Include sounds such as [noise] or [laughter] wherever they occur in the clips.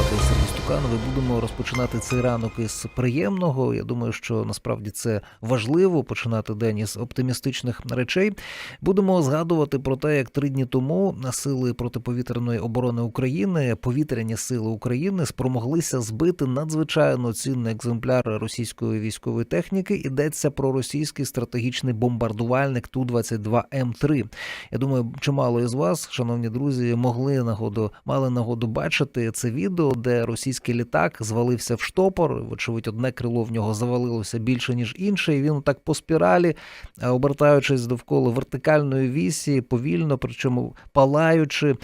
звати Сергій Стуканов. Будемо розпочинати цей ранок із приємного. Я думаю, що насправді це важливо починати день із оптимістичних речей. Будемо згадувати про те, як три дні тому сили протиповітряної оборони України, повітряні сили України спромоглися збити надзвичайно цінний екземпляр російської військової техніки. Йдеться про російський стратегічний бомбардувальник Ту 22 М3. Я думаю, чимало із вас, шановні друзі, могли нагоду мали нагоду бачити це відео, де російський літак звалився в штопор. Вочевидь, одне крило в нього завалилося більше ніж інше, і він так по спіралі, е, обертаючись довкола вертикальної вісі, повільно, причому палаючи,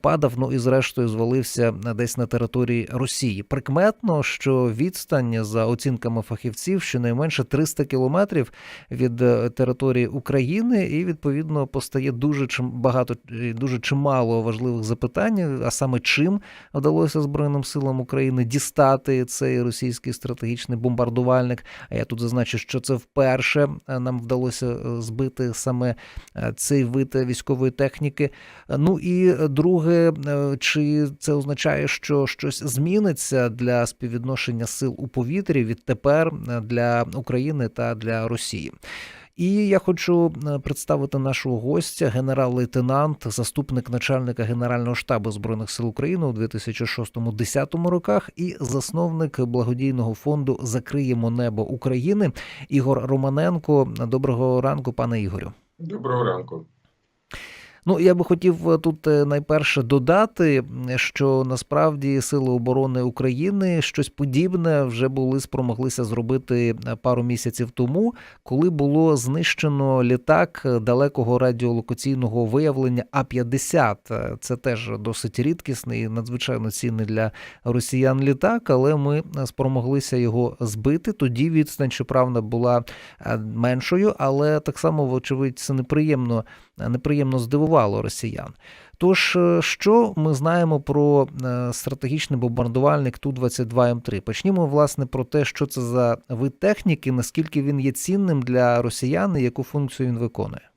падав. Ну і зрештою звалився десь на території Росії. Прикметно, що відстань за оцінками фахівців щонайменше 300 кілометрів від е, території України, і відповідно постає дуже чим багато і дуже чимало важливих запитань, а саме чим вдалося Збройним силам України дістати цей російський стратегічний бомбардувальник. А я тут зазначу, що це вперше е, нам вдалося е, збити саме е, цей вид військової техніки. Ну і друге, чи це означає, що щось зміниться для співвідношення сил у повітрі відтепер для України та для Росії? І я хочу е, представити нашого гостя, генерал-лейтенант, заступник начальника Генерального штабу збройних сил України у 2006-2010 роках, і засновник благодійного фонду Закриємо небо України Ігор Романенко. Доброго ранку, пане Ігорю. Доброго ранку. Ну, я би хотів е, тут е, найперше додати, що насправді Сили оборони України щось подібне вже були спромоглися зробити е, пару місяців тому, коли було знищено літак далекого радіолокаційного виявлення А 50 Це теж досить рідкісний, надзвичайно цінний для росіян літак, але ми спромоглися його збити. Тоді відстань, щоправда, була меншою, але так само, вочевидь, це неприємно неприємно здивувало росіян. Тож, е, що ми знаємо про е, стратегічний бомбардувальник Ту-22М3? Почнімо, власне, про те, що це за вид техніки, наскільки він є цінним для росіян і яку функцію він виконує.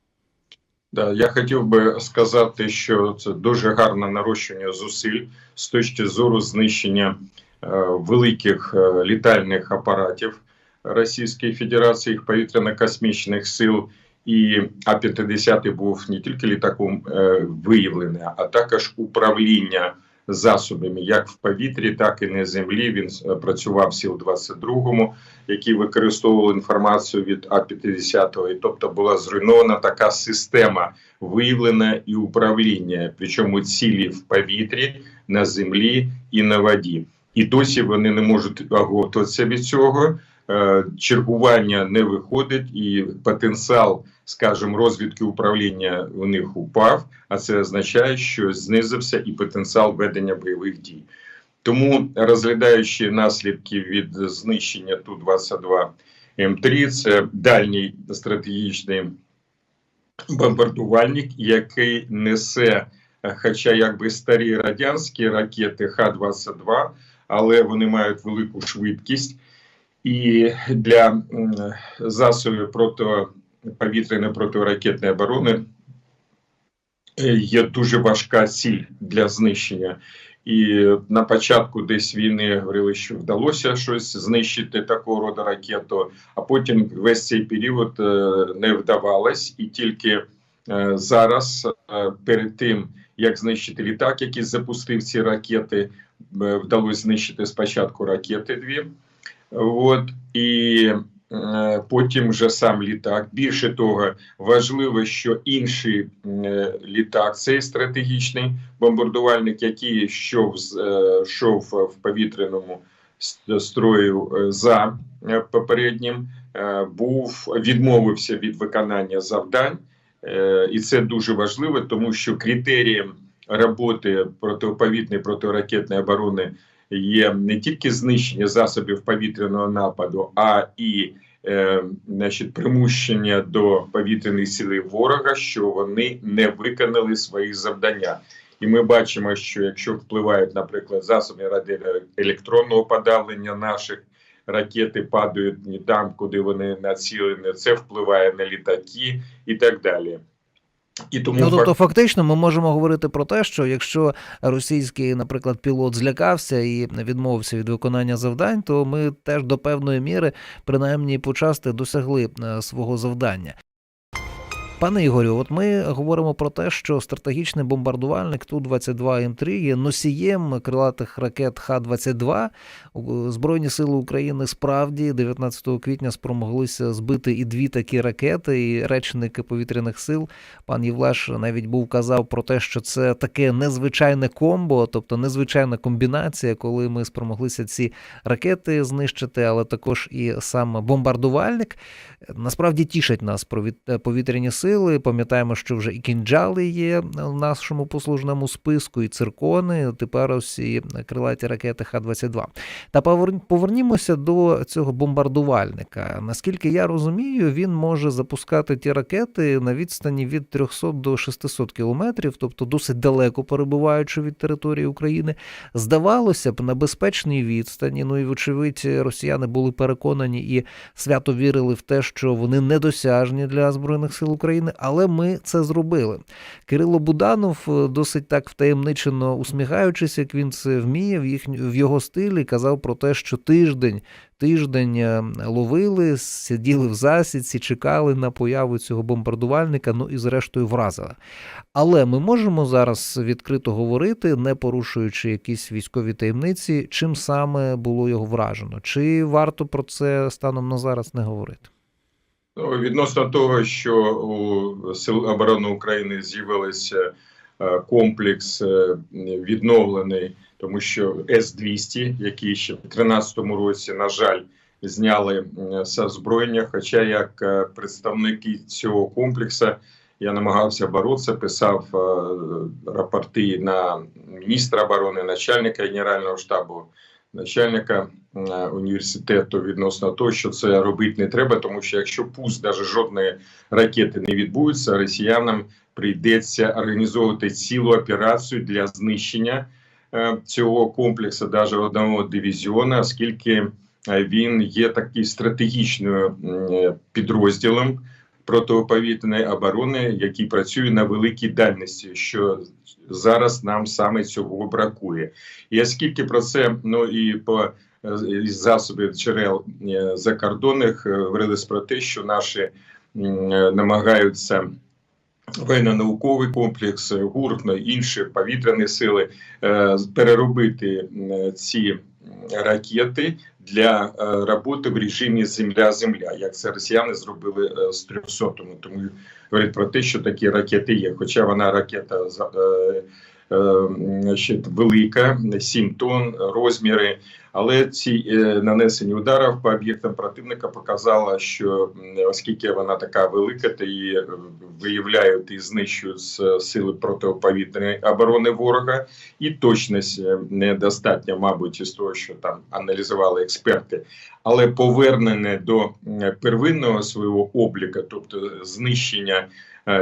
Да, я хотів би сказати, що це дуже гарне нарощення зусиль з точки зору знищення е, великих е, літальних апаратів Російської Федерації, їх повітряно-космічних сил. І А-50 був не тільки літаком е, виявлений, а також управління засобами як в повітрі, так і на землі. Він е, працював сіл 22-му, які використовували інформацію від А-50. І тобто була зруйнована така система виявлення і управління, причому цілі в повітрі, на землі і на воді. І досі вони не можуть готуватися від цього. Е, чергування не виходить, і потенціал, скажімо, розвідки управління у них упав. А це означає, що знизився і потенціал ведення бойових дій. Тому розглядаючи наслідки від знищення ту 22 М3, це дальній стратегічний бомбардувальник, який несе, хоча якби старі радянські ракети Х-22, але вони мають велику швидкість і для засобів протиповітряної протиракетної оборони е, є дуже важка ціль для знищення. І на початку десь війни говорили, що вдалося щось знищити такого роду ракету, а потім весь цей період е, не вдавалось, і тільки е, зараз, перед тим як знищити літак, який запустив ці ракети, вдалося знищити спочатку ракети дві. От і е, потім вже сам літак. Більше того, важливо, що інший е, літак, цей стратегічний бомбардувальник, який йшов, е, йшов в повітряному строю за попереднім, був відмовився від виконання завдань, і це дуже важливо, тому що критерієм роботи протиповітної протиракетної оборони є не тільки знищення засобів повітряного нападу, а і е, значить, примущення до повітряної сили ворога, що вони не виконали свої завдання. І ми бачимо, що якщо впливають, наприклад, засоби радіоелектронного подавлення наших ракети падають не там, куди вони націлені, це впливає на літаки і так далі. І тому Ну, тобто, фактично, ми можемо говорити про те, що якщо російський, наприклад, пілот злякався і відмовився від виконання завдань, то ми теж до певної міри, принаймні почасти, досягли е, свого завдання. Пане Ігорю, от ми говоримо про те, що стратегічний бомбардувальник Ту-22М3 є носієм крилатих ракет Х-22. Збройні сили України справді 19 квітня спромоглися збити і дві такі ракети, і речник повітряних сил пан Євлаш навіть був казав про те, що це таке незвичайне комбо, тобто незвичайна комбінація, коли ми спромоглися ці ракети знищити, але також і сам бомбардувальник. Насправді тішать нас про повітряні сили. Пам'ятаємо, що вже і кінджали є в нашому послужному списку, і циркони. Тепер ось і крилаті ракети Х-22. Та повер- повернімося до цього бомбардувальника. Наскільки я розумію, він може запускати ті ракети на відстані від 300 до 600 кілометрів, тобто досить далеко перебуваючи від території України. Здавалося б, на безпечній відстані. Ну і вочевидь, росіяни були переконані і свято вірили в те, що вони недосяжні для збройних сил України, але ми це зробили. Кирило Буданов е, досить так втаємничено усміхаючись, як він це вміє, в їх в його стилі казав про те, що тиждень. Тиждень е, ловили, сиділи в засідці, чекали на появу цього бомбардувальника, ну і зрештою вразили. Але ми можемо зараз відкрито говорити, не порушуючи якісь військові таємниці, чим саме було його вражено. Чи варто про це станом на зараз не говорити? Ну, відносно того, що у Сил оборони України з'явився е, комплекс е, відновлений, тому що С-200, який ще в 2013 році, на жаль, зняли з озброєння. Хоча як е, представники цього комплексу я намагався боротися, писав рапорти на міністра оборони, начальника генерального штабу, начальника е, університету відносно того, що це робити не треба, тому що якщо пуст навіть жодної ракети не відбудеться, росіянам прийдеться організовувати цілу операцію для знищення е, цього комплексу, навіть одного дивізіону, оскільки е, він є таким стратегічним підрозділом протиповітряної оборони, який працює на великій дальності, що зараз нам саме цього бракує. І оскільки про це ну і по е, із засобів джерел е, закордонних е, говорилось про те, що наші намагаються воєнно-науковий комплекс, е, ГУР, ну, інші повітряні сили переробити ці ракети для е, роботи в режимі земля-земля, як це росіяни зробили е, з 300 Тому говорять про те, що такі ракети є. Хоча вона ракета е, значить, велика, 7 тонн розміри. Але ці е, нанесені удари по об'єктам противника показало, що оскільки вона така велика, то її е, виявляють і знищують з сили протиповітряної оборони ворога, і точність е, недостатня, мабуть, із того, що там аналізували експерти, але повернене до первинного свого обліка, тобто знищення е,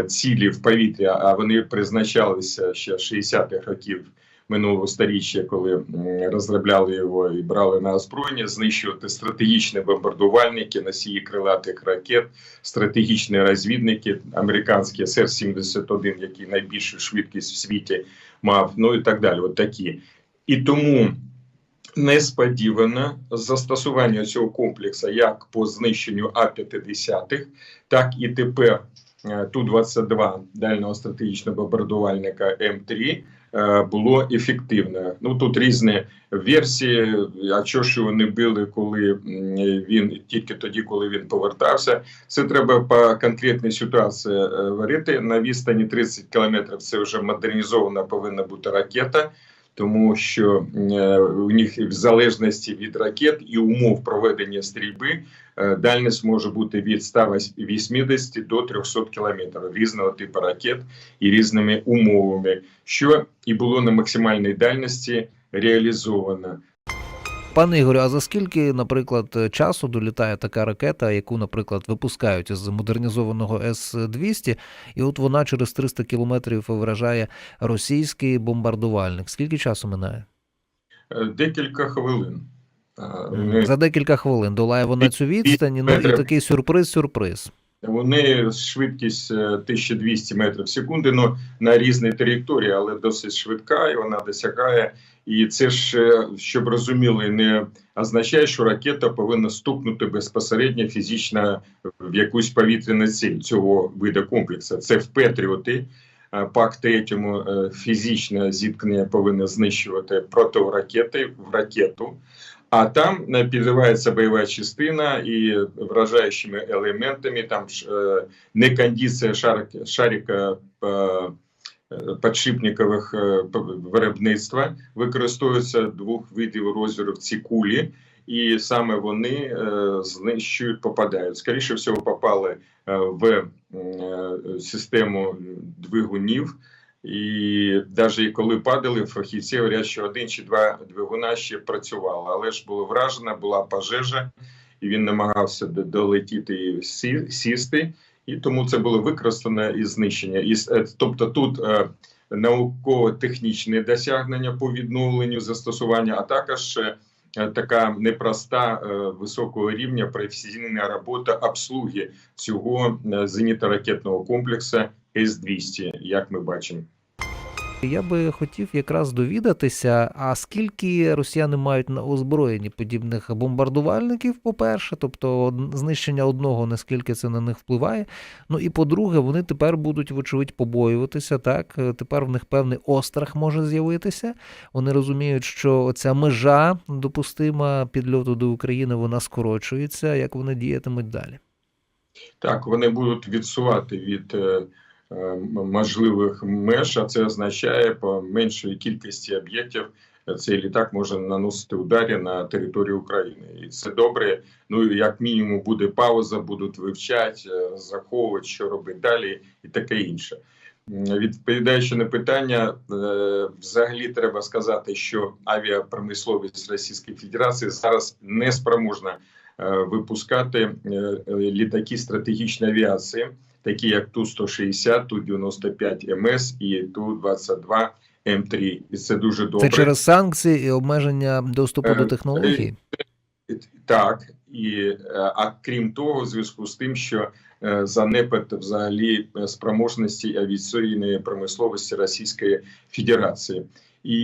цілі в повітрі, а вони призначалися ще 60-х років минулого сторіччя, коли розробляли його і брали на озброєння, знищувати стратегічні бомбардувальники, носії крилатих ракет, стратегічні розвідники, американський СР-71, який найбільшу швидкість в світі мав, ну і так далі. От такі. І тому несподівано застосування цього комплексу як по знищенню А-50, так і тепер е, Ту-22 дальнього стратегічного бомбардувальника М3 е, було ефективно. Ну тут різні версії. А що ж не били, коли він тільки тоді, коли він повертався. Це треба по конкретній ситуації е, говорити. На відстані 30 кілометрів це вже модернізована повинна бути ракета. Тому що е, у них в залежності від ракет і умов проведення стрільби е, дальність може бути від 180 до 300 кілометрів різного типу ракет і різними умовами, що і було на максимальній дальності реалізовано. Пане Ігорю, а за скільки, наприклад, часу долітає така ракета, яку, наприклад, випускають з модернізованого С-200, і от вона через 300 кілометрів вражає російський бомбардувальник? Скільки часу минає? Е, Декілька хвилин. За декілька хвилин долає вона цю відстань, ну і такий сюрприз-сюрприз. Вони швидкість е, 1200 метрів в секунду, ну на різній території, але досить швидка, і вона досягає. І це ж, е, щоб розуміли, не означає, що ракета повинна стукнути безпосередньо фізично в якусь повітряну ціль цього виду комплексу. Це в Петріоти. Е, Пак третьому е, фізичне зіткнення повинно знищувати протиракети в ракету. А там е, підривається бойова частина і вражаючими елементами, там е, не кондиція шарик, шарика е, підшипникових е, виробництва використовується двох видів розмірів ці кулі, і саме вони е, знищують, попадають. Скоріше всього, попали е, в е, систему двигунів. І навіть коли падали, фахівці говорять, що один чи два двигуна ще працювали, але ж було вражено, була пожежа, і він намагався долетіти і сісти, і тому це було використано і знищення. І, е, тобто тут е, науково-технічне досягнення по відновленню застосування, а також е, така непроста е, високого рівня професійна робота обслуги цього е, зенітно-ракетного комплексу С-200, як ми бачимо. Я би хотів якраз довідатися, а скільки росіяни мають на озброєнні подібних бомбардувальників, по-перше, тобто знищення одного, наскільки це на них впливає. Ну і по-друге, вони тепер будуть, вочевидь, побоюватися. Так, тепер в них певний острах може з'явитися. Вони розуміють, що ця межа допустима підльоту до України вона скорочується. Як вони діятимуть далі? Так, вони будуть відсувати від е, можливих меж, а це означає по меншої кількості об'єктів. е, Цей літак може наносити ударі на територію України, і це добре. Ну як мінімум буде пауза, будуть вивчати, е, заховувати, що робити далі, і таке інше. Відповідаючи на питання, е, взагалі треба сказати, що авіапромисловість Російської Федерації зараз не спроможна е, випускати е, е, літаки стратегічної авіації, такі як Ту-160, Ту-95 МС і Ту-22 М3. І це дуже добре. Це через санкції і обмеження доступу Е, до технологій. Так, і е, а крім того, в зв'язку з тим, що е, занепад взагалі е, спроможності авіаційної промисловості Російської Федерації, і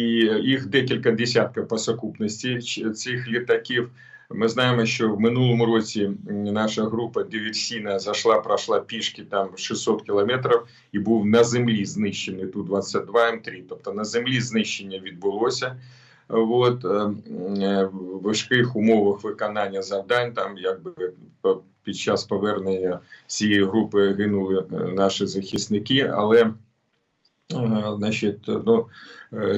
їх декілька десятків по сукупності цих літаків. Ми знаємо, що в минулому році наша група диверсійна зайшла, пройшла пішки там 600 кілометрів і був на землі знищений Ту-22 М3. Тобто на землі знищення відбулося. От, е, е, в важких умовах виконання завдань, там якби під час повернення цієї групи гинули е, наші захисники, але значить, ну,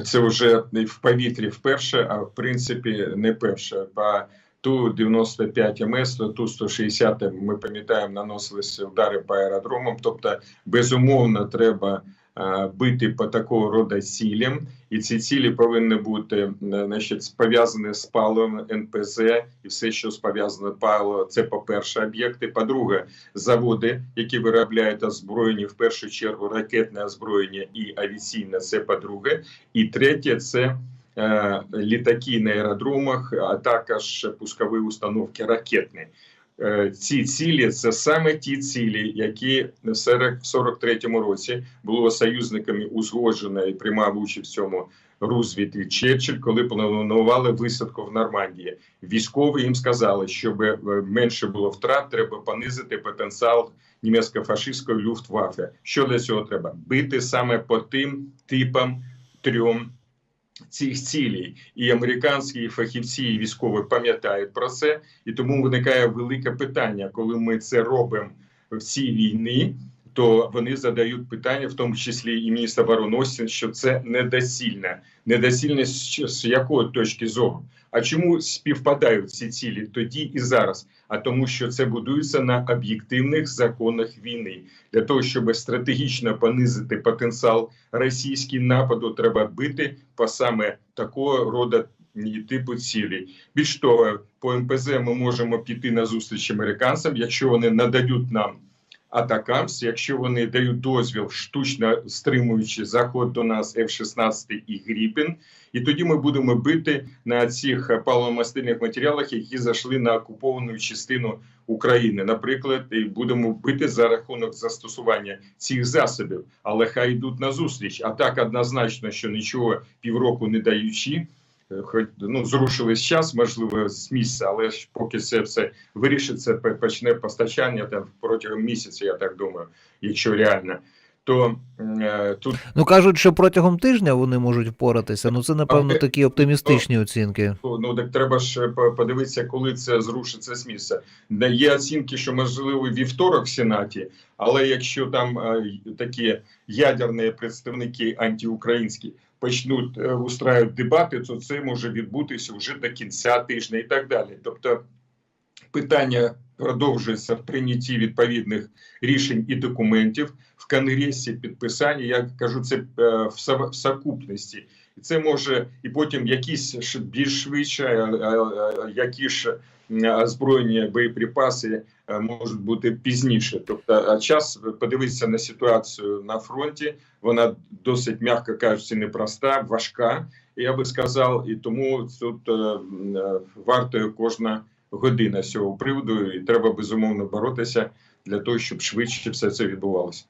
це вже в повітрі вперше, а в принципі не перше. По Ту-95 МС, Ту-160, ми пам'ятаємо, наносилися удари по аеродромам. Тобто, безумовно, треба е, бити по такого роду цілям, і ці цілі повинні бути е, значить, пов'язані з паливом НПЗ і все, що пов'язане паливо, це по-перше, об'єкти. По-друге, заводи, які виробляють озброєння, в першу чергу ракетне озброєння і авіаційне, це по-друге. І третє, це літаки на аеродромах, а також пускові установки ракетні. Ці цілі це саме ті цілі, які в 43-му році було союзниками узгоджено і приймав участь в цьому і Черчилль, коли планували висадку в Нормандії. Військові їм сказали, щоб е, менше було втрат, треба понизити потенціал німецько-фашистської люфтваффе. Що для цього треба? Бити саме по тим типам трьом цих цілей. І американські фахівці і військові пам'ятають про це, і тому виникає велике питання, коли ми це робимо в цій війні. То вони задають питання, в тому числі і міністр оборони Остін, що це недосільне, недосільне з якої точки зору? А чому співпадають ці цілі тоді і зараз? А тому, що це будується на об'єктивних законах війни для того, щоб стратегічно понизити потенціал російський нападу, треба бити по саме такого роду типу цілі. Більш того, по МПЗ ми можемо піти на зустріч американцям, якщо вони надають нам Атакамс, якщо вони дають дозвіл, штучно стримуючи заход до нас F-16 і Гріпін, і тоді ми будемо бити на цих паливомастильних матеріалах, які зайшли на окуповану частину України. Наприклад, і будемо бити за рахунок застосування цих засобів, але хай йдуть на зустріч. А так однозначно, що нічого півроку не даючи. Е, Хоч ну зрушились час, можливо, з місця, але ж поки це все вирішиться, почне постачання там протягом місяця, я так думаю, якщо реально, то е, тут Ну кажуть, що протягом тижня вони можуть впоратися. Ну це напевно такі оптимістичні оцінки. ну так треба ж подивитися, коли це зрушиться з місця. Є оцінки, що можливо вівторок в Сенаті, але якщо там е, такі ядерні представники антиукраїнські почнуть е, устраювати дебати, то це може відбутися вже до кінця тижня і так далі. Тобто питання продовжується в прийнятті відповідних рішень і документів в Конгресі підписання. Я кажу, це е, в сукупності. І це може і потім якісь більш швидше, які ж м, озброєні боєприпаси е, можуть бути пізніше. Тобто, а час подивитися на ситуацію на фронті. Вона досить м'яко кажучи, непроста, важка. Я би сказав, і тому тут е, е, вартою кожна година з цього приводу, і треба безумовно боротися для того, щоб швидше все це відбувалося.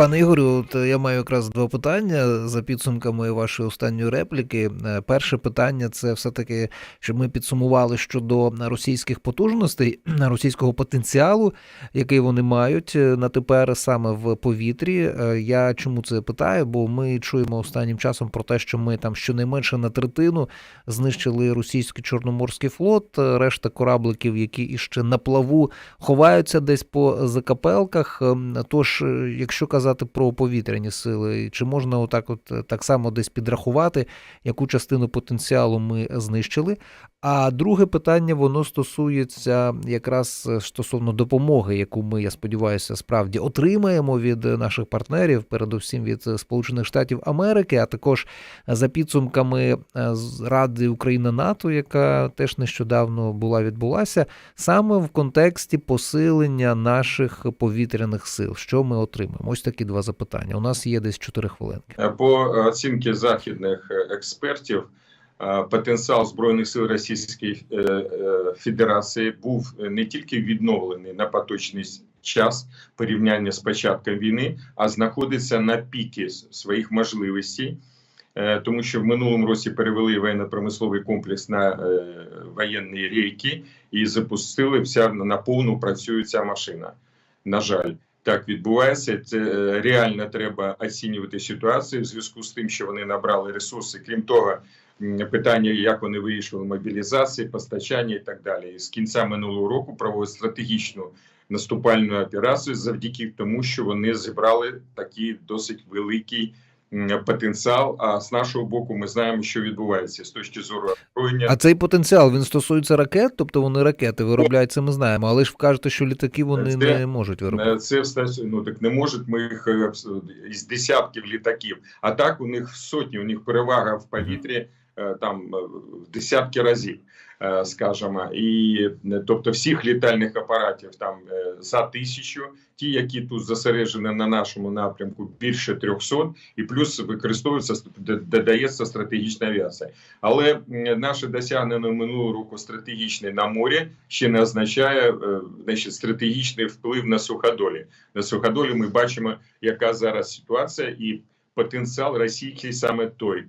Пане Ігорю, от я маю якраз два питання за підсумками вашої останньої репліки. Е, Перше питання це все-таки, щоб ми підсумували щодо російських потужностей, [clears throat] російського потенціалу, який вони мають е, на тепер саме в повітрі. Е, Я чому це питаю? Бо ми чуємо останнім часом про те, що ми там щонайменше на третину знищили російський чорноморський флот, решта корабликів, які іще на плаву ховаються десь по закапелках. Ем, Тож, якщо казати про повітряні сили, чи можна отак, от е, так само десь підрахувати, яку частину потенціалу ми знищили? А друге питання воно стосується якраз е, стосовно допомоги, яку ми, я сподіваюся, справді отримаємо від е, наших партнерів, передусім від е, Сполучених Штатів Америки, а також за підсумками Ради Україна НАТО, яка теж нещодавно була відбулася, саме в контексті посилення наших повітряних сил. Що ми отримаємо? Ось такі два запитання. У нас є десь 4 хвилинки. По оцінці західних експертів, потенціал збройних сил Російської е, е, Федерації був не тільки відновлений на поточний час порівняння з початком війни, а знаходиться на піки своїх можливостей. Е, Тому що в минулому році перевели воєнно-промисловий комплекс на е, воєнні рейки і запустили вся на повну працює ця машина. На жаль, так відбувається. Це е, реально треба оцінювати ситуацію в зв'язку з тим, що вони набрали ресурси. Крім того, питання, як вони вирішили мобілізації, постачання і так далі. З кінця минулого року проводять стратегічну наступальну операцію завдяки тому, що вони зібрали такий досить великий. Потенціал, а з нашого боку, ми знаємо, що відбувається з точки зору озброєння. А цей потенціал він стосується ракет, тобто вони ракети виробляють, це ми знаємо. Але ж вкажете, що літаки вони Це- не можуть виробляти. Це все ну так не можуть ми їх е, із десятків літаків. А так у них сотні, у них перевага в повітрі е, там е, в десятки разів, скажімо. І е, тобто всіх літальних апаратів там е, за тисячу, ті, які тут зосереджені на нашому напрямку, більше 300, і плюс використовується додається стратегічна авіація. Але наше досягнення минулого року стратегічне на морі ще не означає е, значить, стратегічний вплив на суходолі. На суходолі ми бачимо, яка зараз ситуація, і потенціал російський саме той.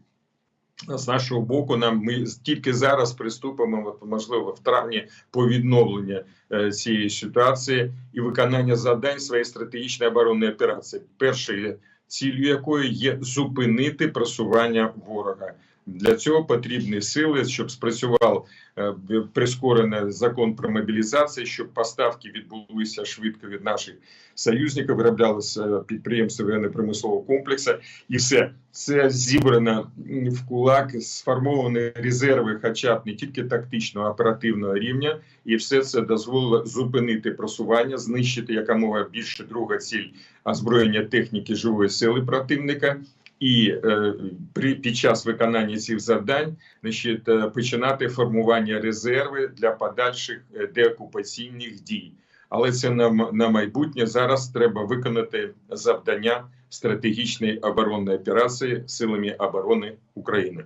З нашого боку, нам ми тільки зараз приступимо, можливо, в травні по відновленню е, цієї ситуації і виконання завдань своєї стратегічної оборонної операції. Першою ціллю якої є зупинити просування ворога. Для цього потрібні сили, щоб спрацював е, прискорений закон про мобілізацію, щоб поставки відбулися швидко від наших союзників, вироблялися підприємства воєнно-промислового комплексу, і все. Це зібрано в кулак, сформовані резерви, хоча б не тільки тактичного, а оперативного рівня, і все це дозволило зупинити просування, знищити якомога більше друга ціль озброєння техніки живої сили противника. І е, при під час виконання цих завдань значить, е, починати формування резерви для подальших е, деокупаційних дій. але це на, на майбутнє. Зараз треба виконати завдання стратегічної оборонної операції силами оборони України.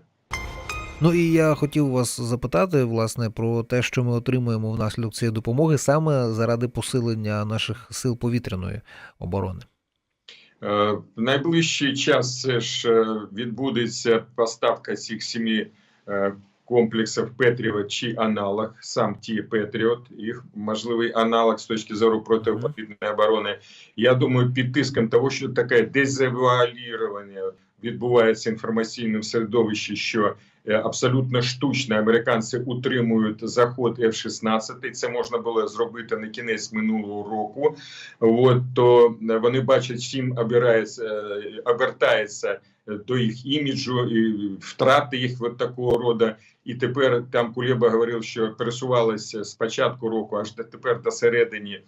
Ну і я хотів вас запитати власне про те, що ми отримуємо внаслідок цієї допомоги саме заради посилення наших сил повітряної оборони. Е, В найближчий час це ж е, відбудеться поставка цих семи е, комплексів Петріот чи аналог, сам ті Петріот, їх можливий аналог з точки зору протиповітряної оборони. Я думаю, під тиском того, що таке дезавуалірування відбувається в інформаційному середовищі, що абсолютно штучно американці утримують заход F-16. Це можна було зробити на кінець минулого року. От то е, вони бачать, чим е, обертається до їх іміджу і втрати їх от такого роду. І тепер там Кулеба говорив, що пересувалися з початку року аж тепер до середини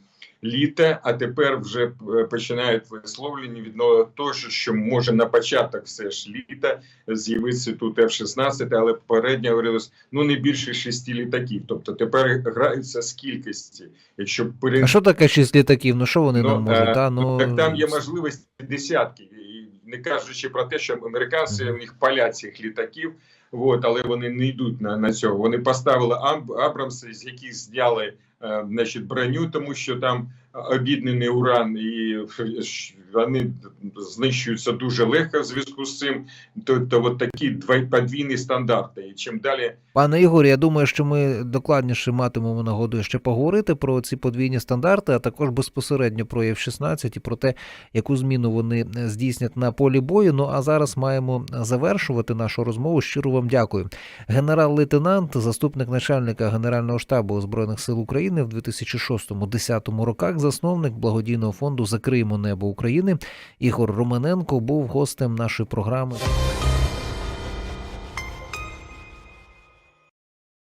літа, а тепер вже е, починають висловлення відносно того, що може на початок все ж літа з'явитися тут F-16, але попередньо говорилось ну не більше шести літаків. Тобто тепер граються з кількості. Якщо пере... А що таке шість літаків? Ну що вони нам е, можуть? Та? ну, Ну, так там є можливості десятки, і не кажучи про те, що американці у них палять цих літаків, от, але вони не йдуть на, на цього. Вони поставили Аб- Абрамси, з яких зняли значить, броню, тому що там обіднений уран, і вони знищуються дуже легко в зв'язку з цим. Тобто, от такі подвійні стандарти. І чим далі Пане Ігорі, я думаю, що ми докладніше матимемо нагоду ще поговорити про ці подвійні стандарти, а також безпосередньо про F-16 і про те, яку зміну вони е, здійснять на полі бою. Ну а зараз маємо завершувати нашу розмову. Щиро вам дякую. Генерал-лейтенант, заступник начальника Генерального штабу Збройних сил України в 2006-2010 роках, засновник благодійного фонду Закриємо небо України. Ігор Романенко був гостем нашої програми.